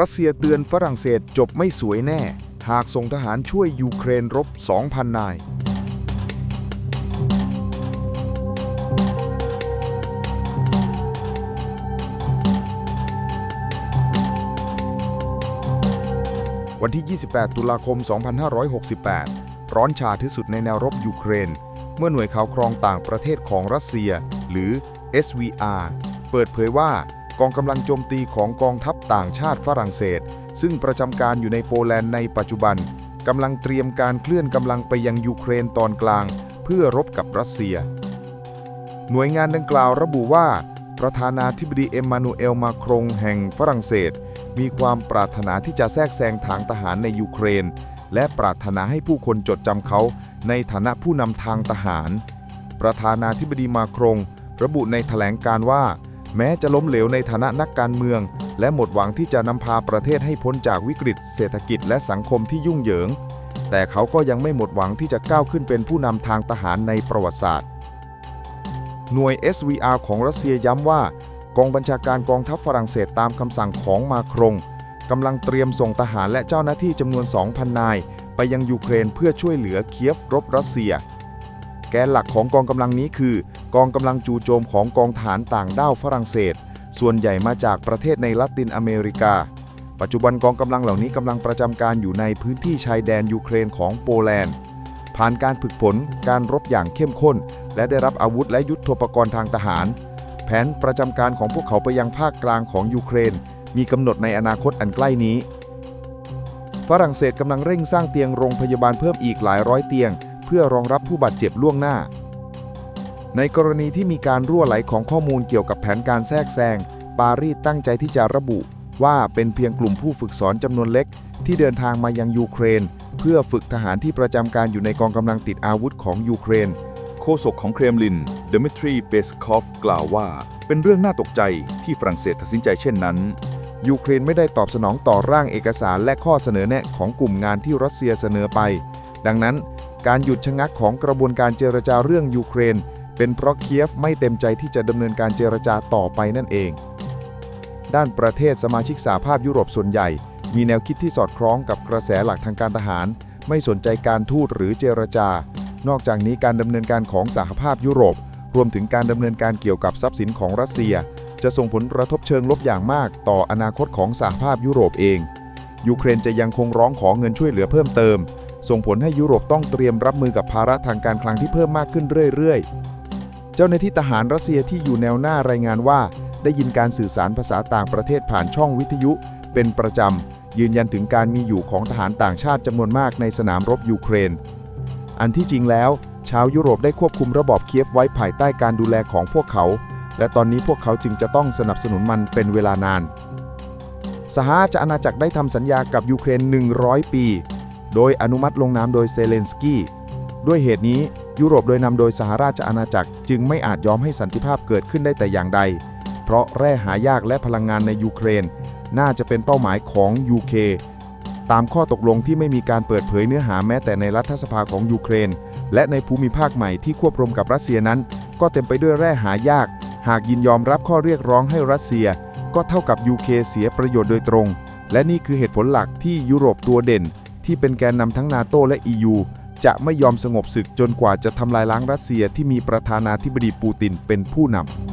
รัสเซียเตือนฝรั่งเศสจบไม่สวยแน่ หากส่งทหารช่วยยูเครนรบ 2,000 นาย วันที่ 28 ตุลาคม 2568 ร้อนชาที่สุดในแนวรบยูเครน เมื่อหน่วยข่าวกรองต่างประเทศของรัสเซีย หรือ SVR เปิดเผยว่า องกำลังโจมตีของกองทัพต่างชาติฝรั่งเศส ซึ่งประจำการอยู่ในโปแลนด์ในปัจจุบันกำลังเตรียมการเคลื่อนกำลังไปยังยูเครนตอนกลาง เพื่อรบกับรัสเซีย หน่วยงานดังกล่าวระบุว่า ประธานาธิบดีเอ็มมานูเอลมาครงแห่งฝรั่งเศส มีความปรารถนาที่จะแทรกแซงทางทหารในยูเครน และปรารถนาให้ผู้คนจดจำเขา ในฐานะผู้นำทางทหาร ประธานาธิบดีมาครง ระบุในแถลงการว่า แม้จะล้มเหลวในฐานะนักการเมือง และหมดหวังที่จะนำพาประเทศให้พ้นจากวิกฤต เศรษฐกิจและสังคมที่ยุ่งเหยิง แต่เขาก็ยังไม่หมดหวังที่จะก้าวขึ้นเป็นผู้นำทางทหารในประวัติศาสตร์ หน่วย SVR ของรัสเซียย้ำว่า กองบัญชาการกองทัพฝรั่งเศสตามคำสั่งของมาครงกำลังเตรียมส่งทหารและเจ้าหน้าที่จำนวน 2,000 นาย ไปยังยูเครนเพื่อช่วยเหลือเคียฟรบรัสเซีย แกนหลักของกองกำลังนี้คือ กองกำลังจู่โจมของกองทหารต่างด้าวฝรั่งเศส ส่วนใหญ่มาจากประเทศในละตินอเมริกา ปัจจุบันกองกำลังเหล่านี้กำลังประจำการอยู่ในพื้นที่ชายแดนยูเครนของโปแลนด์ ผ่านการฝึกฝน การรบอย่างเข้มข้น และได้รับอาวุธและยุทโธปกรณ์ทางทหาร แผนประจำการของพวกเขาไปยังภาคกลางของยูเครน มีกำหนดในอนาคตอันใกล้นี้ ฝรั่งเศสกำลังเร่งสร้างเตียงโรงพยาบาลเพิ่มอีกหลายร้อยเตียง พื่อรองรับผู้บาดเจ็บล่วงหน้า ในกรณีที่มีการรั่วไหลของข้อมูลเกี่ยวกับแผนการแทรกแซง ปารีสตั้งใจที่จะระบุว่าเป็นเพียงกลุ่มผู้ฝึกสอนจำนวนเล็ก ที่เดินทางมายังยูเครน เพื่อฝึกทหารที่ประจำการอยู่ในกองกำลังติดอาวุธของยูเครน โฆษกของเครมลินเดมิทรีเปสคอฟกล่าวว่า เป็นเรื่องน่าตกใจที่ฝรั่งเศสตัดสินใจเช่นนั้นยูเครนไม่ได้ตอบสนองต่อร่างเอกสารและข้อเสนอแนะของกลุ่มงานที่รัสเซียเสนอไป ดังนั้น การหยุดชะงักของกระบวนการเจรจาเรื่องยูเครน เป็นเพราะเคียฟไม่เต็มใจที่จะดำเนินการเจรจาต่อไปนั่นเอง ด้านประเทศสมาชิกสหภาพยุโรปส่วนใหญ่ มีแนวคิดที่สอดคล้องกับกระแสหลักทางการทหาร ไม่สนใจการทูตหรือเจรจา นอกจากนี้การดำเนินการของสหภาพยุโรป รวมถึงการดำเนินการเกี่ยวกับทรัพย์สินของรัสเซีย จะส่งผลกระทบเชิงลบอย่างมาก ต่ออนาคตของสหภาพยุโรปเอง ยูเครนจะยังคงร้องขอเงินช่วยเหลือเพิ่มเติม ส่งผลให้ยุโรปต้องเตรียมรับมือกับภาระทางการคลังที่เพิ่มมากขึ้นเรื่อยๆ เจ้าหน้าที่ทหารรัสเซียที่อยู่แนวหน้ารายงานว่า ได้ยินการสื่อสารภาษาต่างประเทศผ่านช่องวิทยุ เป็นประจำ ยืนยันถึงการมีอยู่ของทหารต่างชาติจำนวนมากในสนามรบยูเครน อันที่จริงแล้ว ชาวยุโรปได้ควบคุมระบอบเคียฟไว้ภายใต้การดูแลของพวกเขา และตอนนี้พวกเขาจึงจะต้องสนับสนุนมันเป็นเวลานานสหราชอาณาจักรได้ทำสัญญากับยูเครน 100 ปี โดยอนุมัติลงนามโดยเซเลนสกี้ด้วยเหตุนี้ยุโรปโดยนำโดยสหราชอาณาจักร จึงไม่อาจยอมให้สันติภาพเกิดขึ้นได้แต่อย่างใด เพราะแร่หายากและพลังงานในยูเครน น่าจะเป็นเป้าหมายของ UK ตามข้อตกลงที่ไม่มีการเปิดเผยเนื้อหาแม้แต่ในรัฐสภาของยูเครน และในภูมิภาคใหม่ที่ควบรวมกับรัสเซียนั้น ก็เต็มไปด้วยแร่หายาก หากยินยอมรับข้อเรียกร้องให้รัสเซีย ก็เท่ากับ UK เสียประโยชน์โดยตรง และนี่คือเหตุผลหลักที่ยุโรปตัวเด่น ที่เป็นแกนนำทั้งนาโตและ EU จะไม่ยอมสงบศึกจนกว่าจะทำลายล้างรัสเซียที่มีประธานาธิบดีปูตินเป็นผู้นำ